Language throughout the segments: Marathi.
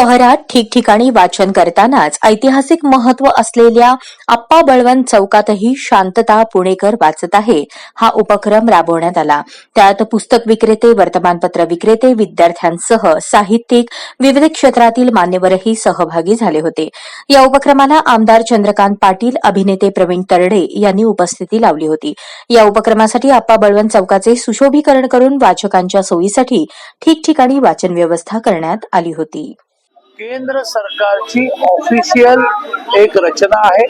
शहरात ठिकठिकाणी वाचन करतानाच ऐतिहासिक महत्त्व असलेल्या आप्पा बळवंत चौकातही शांतता पुणेकर वाचत आहे. हा उपक्रम राबवण्यात आला. त्यात पुस्तक विक्रेते वर्तमानपत्र विक्रेते विद्यार्थ्यांसह साहित्यिक विविध क्षेत्रातील मान्यवरही सहभागी झाले होते. या उपक्रमाला आमदार चंद्रकांत पाटील अभिनेते प्रवीण तरडे यांनी उपस्थिती लावली होती. या उपक्रमासाठी आप्पा बळवंत चौकाचे सुशोभीकरण करून वाचकांच्या सोयीसाठी ठिकठिकाणी वाचन व्यवस्था करण्यात आली होती. केंद्र सरकारची ऑफिशियल एक रचना आहे.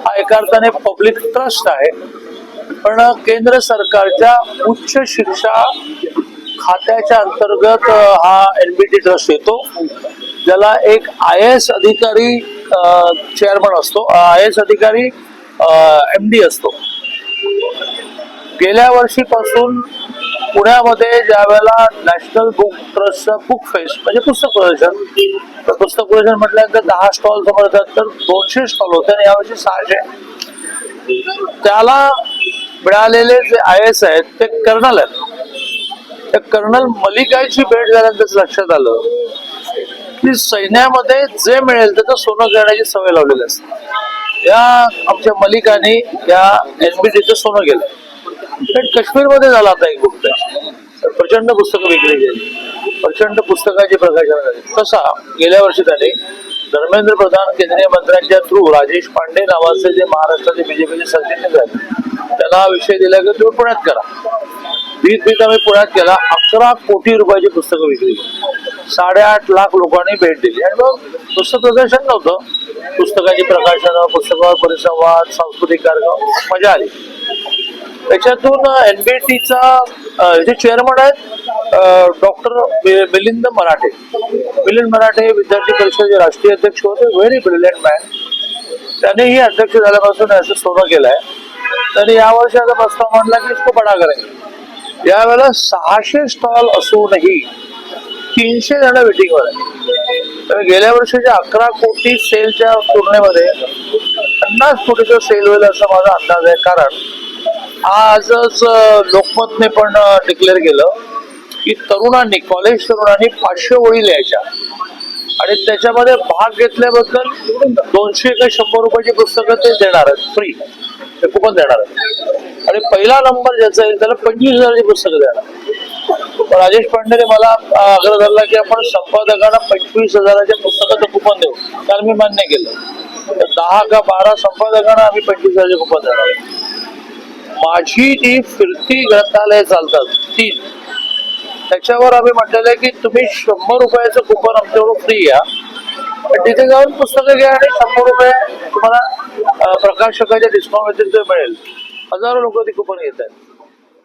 हा एका अर्थाने पब्लिक ट्रस्ट आहे. पण केंद्र सरकारच्या उच्च शिक्षा खात्याच्या अंतर्गत हा एनबीटी ट्रस्ट येतो. ज्याला एक आय एस अधिकारी चेअरमन असतो. आय एस अधिकारी एम डी असतो. गेल्या वर्षीपासून पुण्यामध्ये ज्या वेळेला नॅशनल बुक ट्रस्टचं बुक फेस्ट म्हणजे पुस्तक प्रदर्शन तर पुस्तक प्रदर्शन म्हटल्यानंतर दहा स्टॉल समोर येतात तर दोनशे स्टॉल होते आणि यावर्षी सहाशे. त्याला मिळालेले जे आय एस आहेत ते कर्नल आहेत. त्या कर्नल मलिकाची भेट झाल्यानंतर लक्षात आलं की सैन्यामध्ये जे मिळेल त्याचं सोनं घेण्याची सवय लावलेली असते. या आमच्या मलिकाने या एनबीटीचं सोनं गेलं. काश्मीरमध्ये झाला आता एक बुक प्रचंड पुस्तकं विकली गेली. प्रचंड पुस्तकाची प्रकाशन झाली. कसा गेल्या वर्षी त्याने धर्मेंद्र प्रधान केंद्रीय मंत्र्यांच्या थ्रू राजेश पांडे नावाचे जे महाराष्ट्राचे बीजेपीचे सरचिटणीस आहेत त्याला हा विषय दिला की तुम्ही पुण्यात करा. भीत भीत आम्ही पुण्यात केला अकरा कोटी रुपयाची पुस्तकं विकली. साडेआठ लाख लोकांनी भेट दिली. आणि मग पुस्तक प्रदर्शन नव्हतं. पुस्तकाची प्रकाशनं पुस्तकावर परिसंवाद सांस्कृतिक कार्यक्रम मजा आली. त्याच्यातून एनबीटीचा जे चेअरमन आहेत डॉक्टर मिलिंद मराठे. मिलिंद मराठे विद्यार्थी परिषदेचे राष्ट्रीय अध्यक्ष होते. व्हेरी ब्रिलियंट मॅन त्यांनीही अध्यक्ष झाल्यापासून असं सोनं आहे त्यांनी यावर्षी आता प्रस्ताव मांडला की इसको बडा करेल यावेळेला सहाशे स्टॉल असूनही तीनशे जण वेटिंगवर आहे तर गेल्या वर्षीच्या अकरा कोटी सेलच्या तुलनेमध्ये पन्नास कोटीचा सेल होईल असा माझा अंदाज आहे. कारण आजच लोकमतने पण डिक्लेअर केलं की तरुणांनी कॉलेज तरुणांनी पाचशे ओळी लिहायच्या. आणि त्याच्यामध्ये भाग घेतल्याबद्दल दोनशे का शंभर रुपयाची पुस्तकं ते देणार आहेत फ्री ते कुपन देणार आहेत. आणि पहिला नंबर ज्याचा येईल त्याला पंचवीस हजाराची पुस्तकं देणार पण राजेश पांडेने मला आग्रह धरला की आपण संपादकांना पंचवीस हजाराच्या पुस्तकाचं कुपन देऊ. कारण मी मान्य केलं. दहा का बारा संपादकांना आम्ही पंचवीस हजाराचे कुपन देणार आहे माझी जी फिरती ग्रंथालय चालतात तीन. त्याच्यावर आम्ही म्हटलेलं आहे की तुम्ही शंभर रुपयाचं कुपन आमच्याकडून फ्री घ्या पण तिथे जाऊन पुस्तकं घ्या आणि शंभर रुपये तुम्हाला प्रकाशकाच्या डिस्काउंट व्यतिरिक्त मिळेल. हजारो लोक ती कुपन घेत आहेत